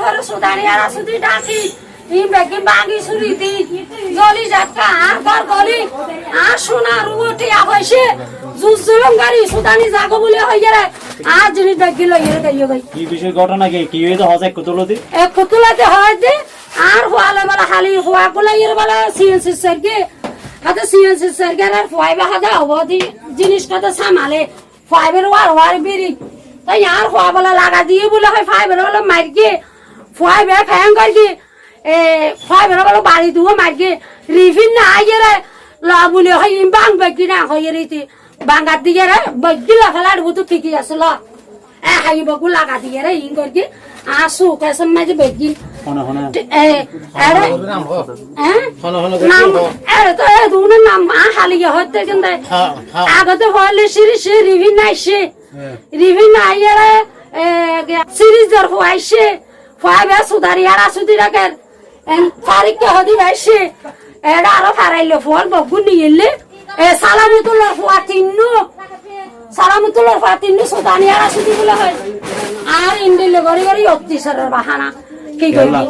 ঘরে সুদানি আর আসুদি ডাকি। ই বেগি সুরিতি জলি যাত্রা আর ঘর গলি আর সোনা রুটি হইছে জুজুলম গাড়ি সুদানি বলে হইয়ে রে আর জিনিস বেগি লইয়ে রে গাইয়ে গাই কি বিষয় ঘটনা কি? কি হজ এক কুতুলতি এক কুতুলাতে হয় আর হওয়ালে বলা খালি হওয়া বলে বলা সিএনসি স্যারকে। হাতে সিএনসি স্যারকে আর ফাইবে হাতে জিনিস কথা সামালে। ফাইবের ওয়ার ওয়ার বেরি তাই আর হওয়া বলা লাগা দিয়ে বলে হয় ফাইবের বলে মারকে ফাইবে ফ্যাং করকে এ ফাইবের বলে বাড়ি দুও মারকে রিফিন না আইয়ে রে লা বলে হয় বাং বেগি না হইয়ে রইতে বাঙ্গার দিকে রে বেগি লাগালার বুতু ঠিকই আসলো এ হাই বকু লাগা দিয়ে রে ইন করকে আসু কেসম মাঝে হ্যাঁ কিন্তু। আগতে হলে সিরি সি রিভি নাইছে রিভি নাইয়ে এ সিরিজ দর হইছে ফাইবে সুদারি আর আসুদি রাখের এন ফারিক হদি ভাইছে এডা আরও ফারাইলে ফল বগু নিয়েলে। এ সালামতুল্লাহ ফুয়া তিন্নু সালামতুল্লাহ ফুয়া তিন্নু সুদানি আর আসুদি বলে হয়। আর ইন্ডিলে গড়ি গড়ি অত্যাচারের বাহানা কি করবি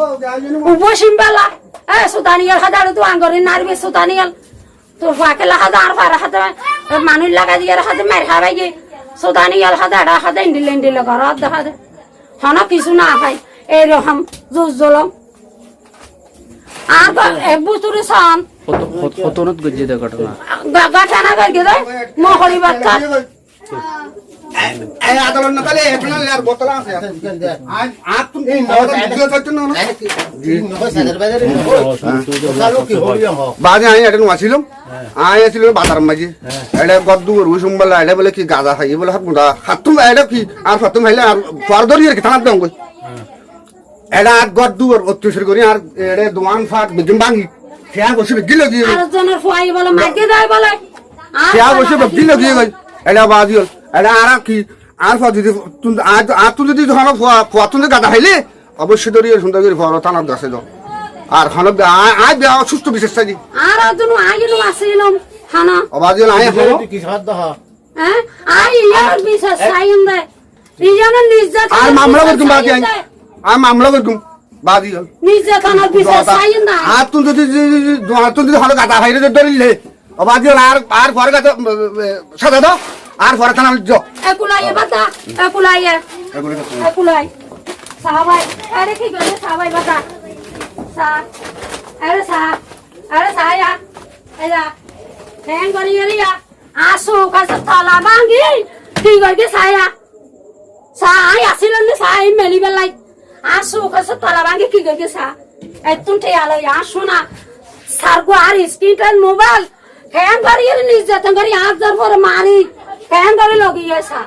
উপসিমবালা এ সুতানিয়াল হাজার তো আঙ্গরে নারবে সুতানিয়াল তো ফাকেলা হাজার ফার হাতে মানুষ লাগা দিয়ে হাতে মার খাবাই গে সুতানিয়াল হাজার হাতে ইন্ডিল ইন্ডিল ঘর দেখা দে হন কিছু না পাই এইরকম জুজ জলম। আর এবুতুরে সান কতনত গজ্জিত ঘটনা? গাছানা করকে দেয় মহরি বাচ্চা। তুমি বাজে আমি এটা আসিলাম? আমি আসিলাম বাজার মাঝে এটা গদ্দু রু সুম্বল এটা বলে কি গাঁজা খাই বলে হাত মুদা হাত তুমি এটা কি? আর সত্যম খাইলে আর ফর ধরি আর কি থানার দাম কই এটা আর গদ্দু অত্যাচার করি আর এটা দোয়ান ফাট বিগিম ভাঙি সেয়া বসে লগিয়ে আর জনের ফুয়াই বলে মাকে দেয় বলে। আর সেয়া বসে লগিয়ে গই এটা বাজি হল এটা আর কি আর ফর যদি আর তুই যদি ধরো ফোয়া তুমি গাঁদা অবশ্যই ধরি সুন্দর করে ফর দাও আর আয় বেয়া সুস্থ বিশেষ চাই আর একজন আইলো আসিলাম হানা অবাজি হল আয় হলো হ্যাঁ আই ইয়ার বিশেষ সাইন দে। নির্যাতন আর মামলা করতুম বাজি আই আর মামলা করতুম বাজি হল নির্যাতনের বিশেষ সাইন দে আর তুই যদি তুমি যদি হলো গাঁদা খাইলে ধরিলে হল আর আর পরে গাছে সাজা দাও। আর পরে থানা যাও একুলাই বাতা একুলাই একুলাই সাহাবাই আরে কি করে সাহাবাই বাতা সা আরে সা আরে সায়া এলা হ্যাং করি এলিয়া আসো কাছে তলা ভাঙ্গি কি করে সায়া সাই আসিল নি সাই মেলি বেলাই আসো, কাছে তলা ভাঙ্গি কি করে সা এতুন ঠে আলো আসো না। সারগো আর স্ক্রিন মোবাইল। হ্যাং করি নির্যাতন করি, আজ পরে মারি। হ্যাং বাড়ি লগিয়ে সা